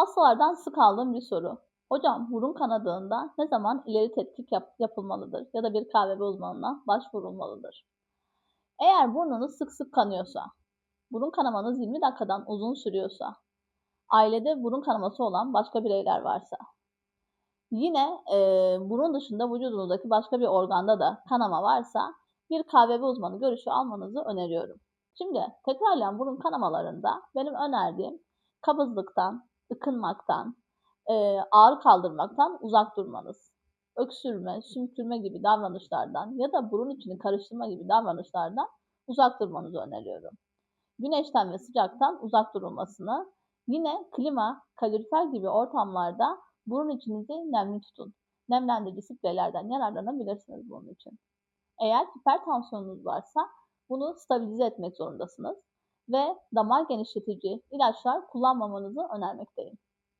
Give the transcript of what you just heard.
Hastalardan sık aldığım bir soru. Hocam burun kanadığında ne zaman ileri tetkik yap- yapılmalıdır ya da bir KBB uzmanına başvurulmalıdır? Eğer burnunuz sık sık kanıyorsa, burun kanamanız 20 dakikadan uzun sürüyorsa, ailede burun kanaması olan başka bireyler varsa, yine e, burun dışında vücudunuzdaki başka bir organda da kanama varsa bir KBB uzmanı görüşü almanızı öneriyorum. Şimdi tekrarlayan burun kanamalarında benim önerdiğim kabızlıktan, ıkınmaktan, e, ağrı kaldırmaktan uzak durmanız. Öksürme, sümkürme gibi davranışlardan ya da burun içini karıştırma gibi davranışlardan uzak durmanızı öneriyorum. Güneşten ve sıcaktan uzak durulmasını, yine klima, kalorifer gibi ortamlarda burun içinizi nemli tutun. Nemlendirici spreylerden yararlanabilirsiniz bunun için. Eğer hipertansiyonunuz varsa bunu stabilize etmek zorundasınız ve damar genişletici ilaçlar kullanmamanızı önermekteyim.